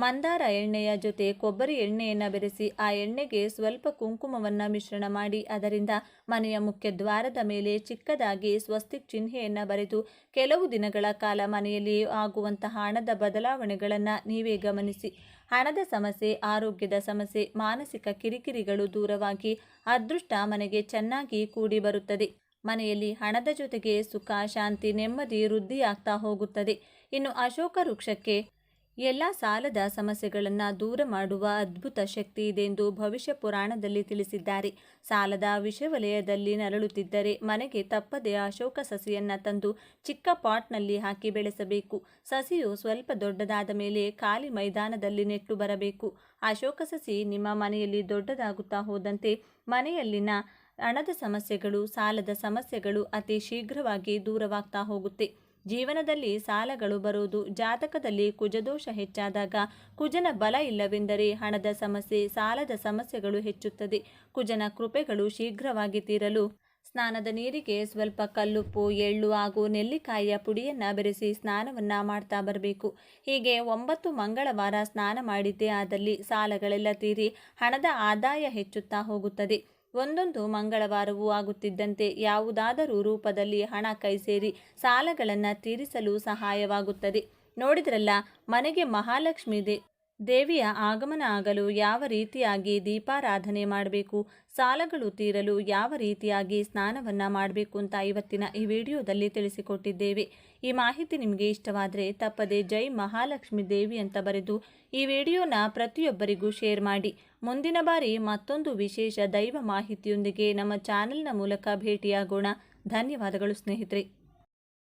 ಮಂದಾರ ಎಣ್ಣೆಯ ಜೊತೆ ಕೊಬ್ಬರಿ ಎಣ್ಣೆಯನ್ನು ಬೆರೆಸಿ ಆ ಎಣ್ಣೆಗೆ ಸ್ವಲ್ಪ ಕುಂಕುಮವನ್ನು ಮಿಶ್ರಣ ಮಾಡಿ, ಅದರಿಂದ ಮನೆಯ ಮುಖ್ಯ ದ್ವಾರದ ಮೇಲೆ ಚಿಕ್ಕದಾಗಿ ಸ್ವಸ್ತಿಕ್ ಚಿಹ್ನೆಯನ್ನು ಬರೆದು ಕೆಲವು ದಿನಗಳ ಕಾಲ ಮನೆಯಲ್ಲಿ ಆಗುವಂತಹ ಹಣದ ಬದಲಾವಣೆಗಳನ್ನು ನೀವೇ ಗಮನಿಸಿ. ಹಣದ ಸಮಸ್ಯೆ, ಆರೋಗ್ಯದ ಸಮಸ್ಯೆ, ಮಾನಸಿಕ ಕಿರಿಕಿರಿಗಳು ದೂರವಾಗಿ ಅದೃಷ್ಟ ಮನೆಗೆ ಚೆನ್ನಾಗಿ ಕೂಡಿ ಬರುತ್ತದೆ. ಮನೆಯಲ್ಲಿ ಹಣದ ಜೊತೆಗೆ ಸುಖ, ಶಾಂತಿ, ನೆಮ್ಮದಿ, ವೃದ್ಧಿಯಾಗ್ತಾ ಹೋಗುತ್ತದೆ. ಇನ್ನು ಅಶೋಕ ವೃಕ್ಷಕ್ಕೆ ಎಲ್ಲ ಸಾಲದ ಸಮಸ್ಯೆಗಳನ್ನು ದೂರ ಮಾಡುವ ಅದ್ಭುತ ಶಕ್ತಿ ಇದೆ ಎಂದು ಭವಿಷ್ಯ ಪುರಾಣದಲ್ಲಿ ತಿಳಿಸಿದ್ದಾರೆ. ಸಾಲದ ವಿಷವಲಯದಲ್ಲಿ ನರಳುತ್ತಿದ್ದರೆ ಮನೆಗೆ ತಪ್ಪದೆ ಅಶೋಕ ಸಸಿಯನ್ನು ತಂದು ಚಿಕ್ಕ ಪಾಟ್ನಲ್ಲಿ ಹಾಕಿ ಬೆಳೆಸಬೇಕು. ಸಸಿಯು ಸ್ವಲ್ಪ ದೊಡ್ಡದಾದ ಮೇಲೆ ಖಾಲಿ ಮೈದಾನದಲ್ಲಿ ನೆಟ್ಟು ಬರಬೇಕು. ಅಶೋಕ ಸಸಿ ನಿಮ್ಮ ಮನೆಯಲ್ಲಿ ದೊಡ್ಡದಾಗುತ್ತಾ ಹೋದಂತೆ ಮನೆಯಲ್ಲಿನ ಹಣದ ಸಮಸ್ಯೆಗಳು, ಸಾಲದ ಸಮಸ್ಯೆಗಳು ಅತಿ ಶೀಘ್ರವಾಗಿ ದೂರವಾಗ್ತಾ ಹೋಗುತ್ತೆ. ಜೀವನದಲ್ಲಿ ಸಾಲಗಳು ಬರುವುದು ಜಾತಕದಲ್ಲಿ ಕುಜದೋಷ ಹೆಚ್ಚಾದಾಗ ಕುಜನ ಬಲ ಇಲ್ಲವೆಂದರೆ ಹಣದ ಸಮಸ್ಯೆ, ಸಾಲದ ಸಮಸ್ಯೆಗಳು ಹೆಚ್ಚುತ್ತದೆ. ಕುಜನ ಕೃಪೆಗಳು ಶೀಘ್ರವಾಗಿ ತೀರಲು. ಸ್ನಾನದ ನೀರಿಗೆ ಸ್ವಲ್ಪ ಕಲ್ಲುಪ್ಪು, ಎಳ್ಳು ಹಾಗೂ ನೆಲ್ಲಿಕಾಯಿಯ ಪುಡಿಯನ್ನು ಬೆರೆಸಿ ಸ್ನಾನವನ್ನು ಮಾಡ್ತಾ ಬರಬೇಕು. ಹೀಗೆ ಒಂಬತ್ತು ಮಂಗಳವಾರ ಸ್ನಾನ ಮಾಡಿದ್ದೇ ಆದಲ್ಲಿ ಸಾಲಗಳೆಲ್ಲ ತೀರಿ ಹಣದ ಆದಾಯ ಹೆಚ್ಚುತ್ತಾ ಹೋಗುತ್ತದೆ. ಒಂದೊಂದು ಮಂಗಳವಾರವೂ ಆಗುತ್ತಿದ್ದಂತೆ ಯಾವುದಾದರೂ ರೂಪದಲ್ಲಿ ಹಣ ಕೈ ಸೇರಿ ಸಾಲಗಳನ್ನು ತೀರಿಸಲು ಸಹಾಯವಾಗುತ್ತದೆ. ನೋಡಿದ್ರಲ್ಲ, ಮನೆಗೆ ಮಹಾಲಕ್ಷ್ಮಿ ದೇ ದೇವಿಯ ಆಗಮನ ಆಗಲು ಯಾವ ರೀತಿಯಾಗಿ ದೀಪಾರಾಧನೆ ಮಾಡಬೇಕು, ಸಾಲಗಳು ತೀರಲು ಯಾವ ರೀತಿಯಾಗಿ ಸ್ನಾನವನ್ನು ಮಾಡಬೇಕು ಅಂತ ಇವತ್ತಿನ ಈ ವಿಡಿಯೋದಲ್ಲಿ ತಿಳಿಸಿಕೊಟ್ಟಿದ್ದೇವೆ. ಈ ಮಾಹಿತಿ ನಿಮಗೆ ಇಷ್ಟವಾದರೆ ತಪ್ಪದೆ ಜೈ ಮಹಾಲಕ್ಷ್ಮಿ ದೇವಿ ಅಂತ ಬರೆದು ಈ ವಿಡಿಯೋನ ಪ್ರತಿಯೊಬ್ಬರಿಗೂ ಶೇರ್ ಮಾಡಿ. ಮುಂದಿನ ಬಾರಿ ಮತ್ತೊಂದು ವಿಶೇಷ ದೈವ ಮಾಹಿತಿಯೊಂದಿಗೆ ನಮ್ಮ ಚಾನೆಲ್ನ ಮೂಲಕ ಭೇಟಿಯಾಗೋಣ. ಧನ್ಯವಾದಗಳು ಸ್ನೇಹಿತರೆ.